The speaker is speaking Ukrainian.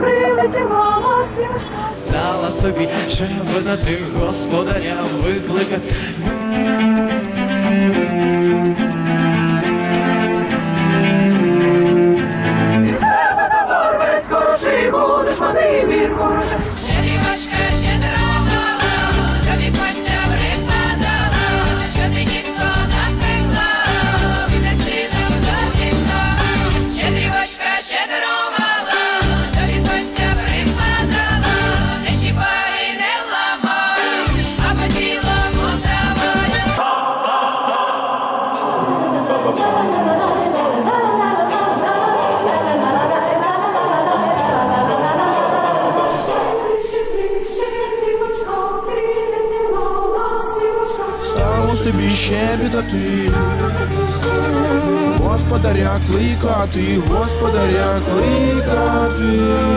прилетіло ластівочка. Стала собі шепотати господаря викликати. Від себе товар весь хороший, будеш мати мір хороший. Черівочка Стало ще бідати, господаря кликати, господаря кликати.